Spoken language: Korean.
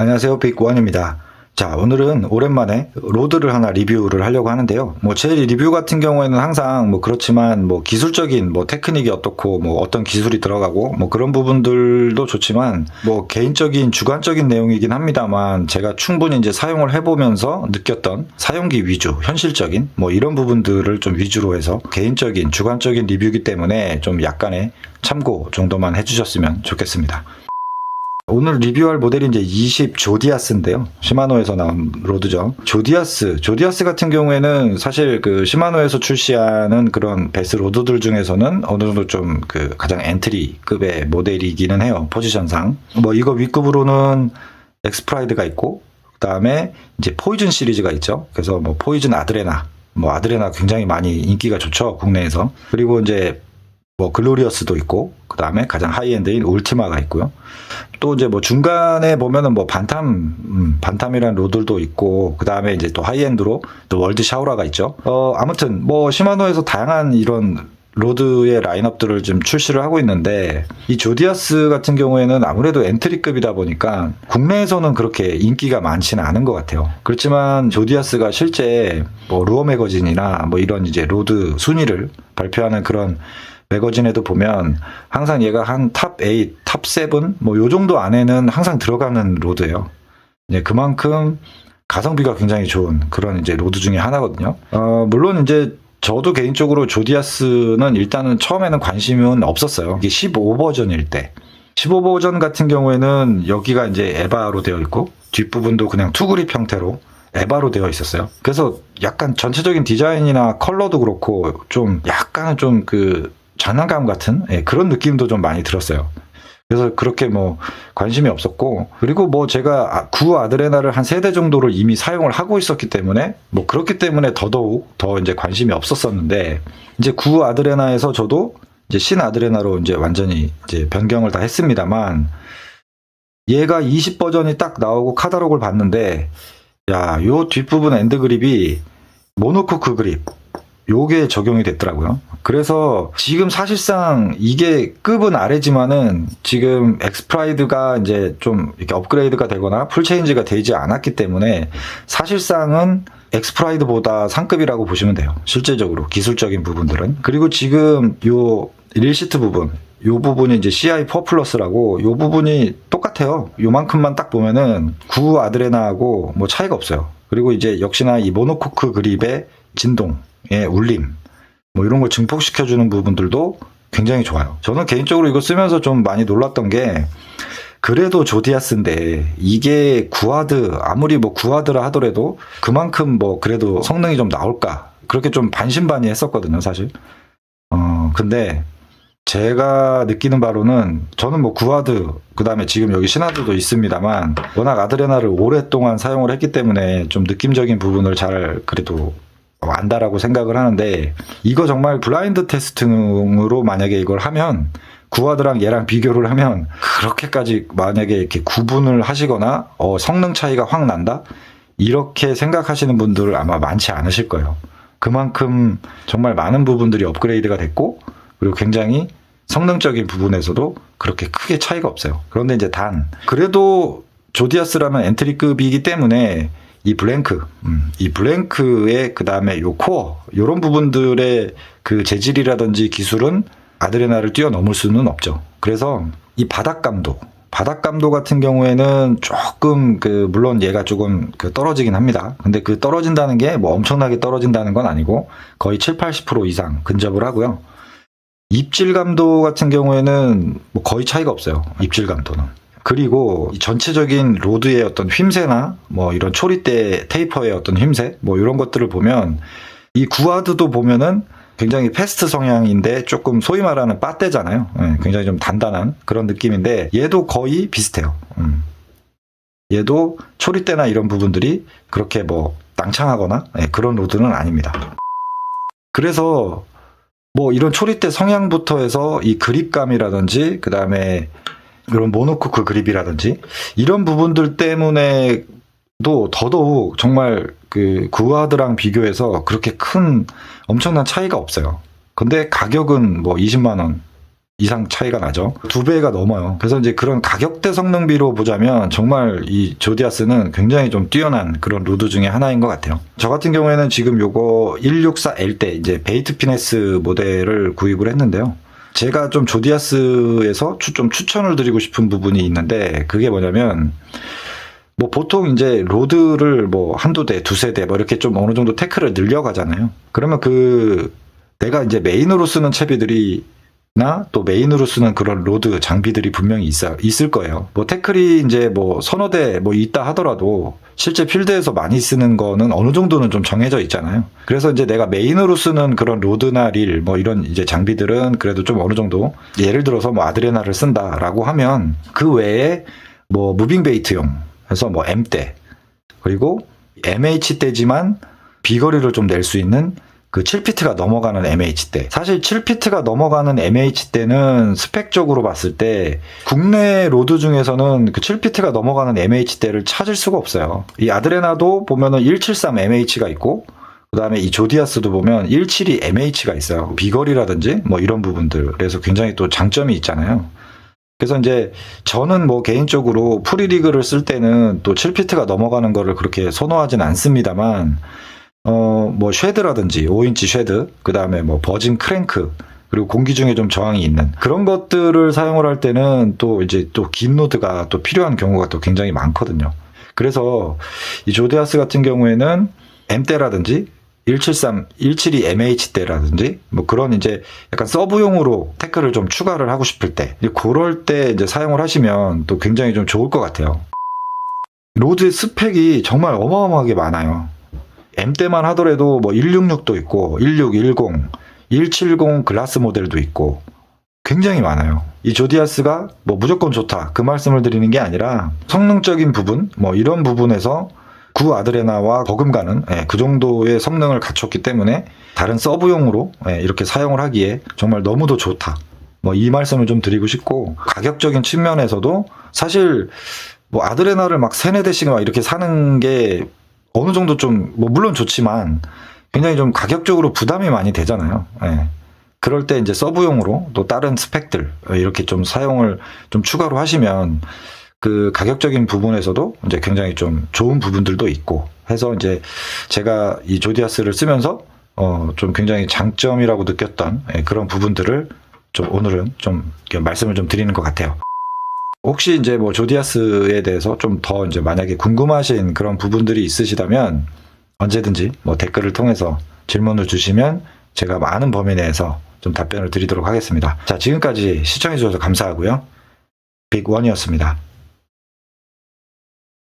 안녕하세요. 빅원입니다. 자, 오늘은 오랜만에 로드를 하나 리뷰를 하려고 하는데요. 뭐, 제 리뷰 같은 경우에는 항상 뭐, 그렇지만 뭐, 기술적인 뭐, 테크닉이 어떻고, 뭐, 어떤 기술이 들어가고, 뭐, 그런 부분들도 좋지만, 뭐, 개인적인 주관적인 내용이긴 합니다만, 제가 충분히 이제 사용을 해보면서 느꼈던 사용기 위주, 현실적인, 뭐, 이런 부분들을 좀 위주로 해서 개인적인, 주관적인 리뷰이기 때문에 좀 약간의 참고 정도만 해주셨으면 좋겠습니다. 오늘 리뷰할 모델이 이제 20 조디아스인데요. 시마노에서 나온 로드죠. 조디아스. 조디아스 같은 경우에는 사실 그 시마노에서 출시하는 그런 베스 로드들 중에서는 어느 정도 좀 그 가장 엔트리급의 모델이기는 해요. 포지션상. 뭐 이거 윗급으로는 엑스프라이드가 있고 그다음에 이제 포이즌 시리즈가 있죠. 그래서 뭐 포이즌 아드레나 뭐 아드레나 굉장히 많이 인기가 좋죠. 국내에서. 그리고 이제 뭐 글로리어스도 있고 그다음에 가장 하이엔드인 울티마가 있고요. 또 이제 뭐 중간에 보면은 뭐 반탐 음, 반탐이라는 로들도 있고 그다음에 이제 또 하이엔드로 또 월드 샤우라가 있죠. 어 아무튼 뭐 시마노에서 다양한 이런 로드의 라인업들을 좀 출시를 하고 있는데 이 조디아스 같은 경우에는 아무래도 엔트리급이다 보니까 국내에서는 그렇게 인기가 많지는 않은 것 같아요. 그렇지만 조디아스가 실제 뭐 루어 매거진이나 뭐 이런 이제 로드 순위를 발표하는 그런 매거진에도 보면 항상 얘가 한 탑 8, 탑 7, 뭐 요 정도 안에는 항상 들어가는 로드예요. 예, 그만큼 가성비가 굉장히 좋은 그런 이제 로드 중에 하나거든요. 어, 물론 이제 저도 개인적으로 조디아스는 일단은 처음에는 관심은 없었어요. 이게 15 버전일 때. 15 버전 같은 경우에는 여기가 이제 에바로 되어 있고 뒷부분도 그냥 투그립 형태로 에바로 되어 있었어요. 그래서 약간 전체적인 디자인이나 컬러도 그렇고 좀 약간은 좀 그 장난감 같은 예, 그런 느낌도 좀 많이 들었어요. 그래서 그렇게 뭐 관심이 없었고 그리고 뭐 제가 아- 구 아드레나를 한 세 대 정도를 이미 사용을 하고 있었기 때문에 뭐 그렇기 때문에 더더욱 더 이제 관심이 없었었는데 이제 구 아드레나에서 저도 이제 신 아드레나로 이제 완전히 이제 변경을 다 했습니다만 얘가 20 버전이 딱 나오고 카다록을 봤는데 야, 요 뒷부분 엔드 그립이 모노코크 그립 요게 적용이 됐더라고요. 그래서 지금 사실상 이게 급은 아래지만은 지금 엑스프라이드가 이제 좀 이렇게 업그레이드가 되거나 풀체인지가 되지 않았기 때문에 사실상은 엑스프라이드보다 상급이라고 보시면 돼요. 실제적으로 기술적인 부분들은. 그리고 지금 요 릴시트 부분 요 부분이 이제 CI4 플러스라고 요 부분이 똑같아요. 요만큼만 딱 보면은 구 아드레나하고 뭐 차이가 없어요. 그리고 이제 역시나 이 모노코크 그립의 진동의 울림 뭐 이런 걸 증폭시켜주는 부분들도 굉장히 좋아요. 저는 개인적으로 이거 쓰면서 좀 많이 놀랐던 게 그래도 조디아스인데 이게 구하드 아무리 뭐 구하드라 하더라도 그만큼 뭐 그래도 성능이 좀 나올까 그렇게 좀 반신반의 했었거든요 사실. 어 근데 제가 느끼는 바로는 저는 뭐 구하드 그다음에 지금 여기 신하드도 있습니다만 워낙 아드레나를 오랫동안 사용을 했기 때문에 좀 느낌적인 부분을 잘 그래도 안다라고 생각을 하는데 이거 정말 블라인드 테스팅으로 만약에 이걸 하면 구하드랑 얘랑 비교를 하면 그렇게까지 만약에 이렇게 구분을 하시거나 어, 성능 차이가 확 난다 이렇게 생각하시는 분들 아마 많지 않으실 거예요. 그만큼 정말 많은 부분들이 업그레이드가 됐고 그리고 굉장히 성능적인 부분에서도 그렇게 크게 차이가 없어요. 그런데 이제 단 그래도 조디아스라는 엔트리급이기 때문에 이 블랭크, 음, 이 블랭크의 그 다음에 요 코어, 요런 부분들의 그 재질이라든지 기술은 아드레나를 뛰어넘을 수는 없죠. 그래서 이 바닥감도, 바닥감도 같은 경우에는 조금 그 물론 얘가 조금 그 떨어지긴 합니다. 근데 그 떨어진다는 게 뭐 엄청나게 떨어진다는 건 아니고 거의 7, 80% 이상 근접을 하고요. 입질감도 같은 경우에는 뭐 거의 차이가 없어요. 입질감도는. 그리고 이 전체적인 로드의 어떤 휨새나 뭐 이런 초리대 테이퍼의 어떤 휨새 뭐 이런 것들을 보면 이 구하드도 보면은 굉장히 패스트 성향인데 조금 소위 말하는 빠떼잖아요. 예, 굉장히 좀 단단한 그런 느낌인데 얘도 거의 비슷해요. 음. 얘도 초리대나 이런 부분들이 그렇게 뭐 낭창하거나 예, 그런 로드는 아닙니다. 그래서 뭐 이런 초리대 성향부터 해서 이 그립감이라든지 그 다음에 이런 모노코크 그립이라든지 이런 부분들 때문에도 더더욱 정말 그 구하드랑 비교해서 그렇게 큰 엄청난 차이가 없어요. 근데 가격은 뭐 20만 원 이상 차이가 나죠. 두 배가 넘어요. 그래서 이제 그런 가격대 성능비로 보자면 정말 이 조디아스는 굉장히 좀 뛰어난 그런 로드 중에 하나인 것 같아요. 저 같은 경우에는 지금 요거 164L 때 이제 베이트 피네스 모델을 구입을 했는데요. 제가 좀 조디아스에서 추- 좀 추천을 드리고 싶은 부분이 있는데 그게 뭐냐면 뭐 보통 이제 로드를 뭐 한두 대, 두세 대 뭐 이렇게 좀 어느 정도 태클을 늘려가잖아요. 그러면 그 내가 이제 메인으로 쓰는 채비들이 나 또 메인으로 쓰는 그런 로드 장비들이 분명히 있어, 있을 거예요. 뭐 태클이 이제 뭐 서너 대 뭐 있다 하더라도 실제 필드에서 많이 쓰는 거는 어느 정도는 좀 정해져 있잖아요. 그래서 이제 내가 메인으로 쓰는 그런 로드나 릴 뭐 이런 이제 장비들은 그래도 좀 어느 정도 예를 들어서 뭐 아드레나를 쓴다라고 하면 그 외에 뭐 무빙 베이트용 해서 뭐 M대 그리고 MH대지만 비거리를 좀 낼 수 있는 그 7피트가 넘어가는 MH대. 사실 7피트가 넘어가는 MH대는 스펙적으로 봤을 때 국내 로드 중에서는 그 7피트가 넘어가는 MH대를 찾을 수가 없어요. 이 아드레나도 보면은 173 MH가 있고 그 다음에 이 조디아스도 보면 172 MH가 있어요. 비거리라든지 뭐 이런 부분들. 그래서 굉장히 또 장점이 있잖아요. 그래서 이제 저는 뭐 개인적으로 프리리그를 쓸 때는 또 7피트가 넘어가는 거를 그렇게 선호하진 않습니다만 어, 뭐, 쉐드라든지, 5인치 쉐드, 그 다음에 뭐, 버진 크랭크, 그리고 공기 중에 좀 저항이 있는 그런 것들을 사용을 할 때는 또 이제 또 긴 노드가 또 필요한 경우가 또 굉장히 많거든요. 그래서 이 조디아스 같은 경우에는 M대라든지 173, 172 MH대라든지 뭐 그런 이제 약간 서브용으로 태클을 좀 추가를 하고 싶을 때 그럴 때 이제 사용을 하시면 또 굉장히 좀 좋을 것 같아요. 로드의 스펙이 정말 어마어마하게 많아요. M대만 하더라도 뭐 166도 있고 1610, 170 글라스 모델도 있고 굉장히 많아요. 이 조디아스가 뭐 무조건 좋다 그 말씀을 드리는 게 아니라 성능적인 부분 뭐 이런 부분에서 구 아드레나와 버금가는 예, 그 정도의 성능을 갖췄기 때문에 다른 서브용으로 예, 이렇게 사용을 하기에 정말 너무도 좋다. 뭐 이 말씀을 좀 드리고 싶고 가격적인 측면에서도 사실 뭐 아드레나를 막 세네 대씩 막 이렇게 사는 게 어느 정도 좀, 뭐, 물론 좋지만, 굉장히 좀 가격적으로 부담이 많이 되잖아요. 예. 그럴 때 이제 서브용으로 또 다른 스펙들, 이렇게 좀 사용을 좀 추가로 하시면, 그 가격적인 부분에서도 이제 굉장히 좀 좋은 부분들도 있고, 해서 이제 제가 이 조디아스를 쓰면서, 어, 좀 굉장히 장점이라고 느꼈던 예, 그런 부분들을 좀 오늘은 좀 말씀을 좀 드리는 것 같아요. 혹시 이제 뭐 조디아스에 대해서 좀 더 이제 만약에 궁금하신 그런 부분들이 있으시다면 언제든지 뭐 댓글을 통해서 질문을 주시면 제가 많은 범위 내에서 좀 답변을 드리도록 하겠습니다. 자, 지금까지 시청해 주셔서 감사하고요. 빅원이었습니다.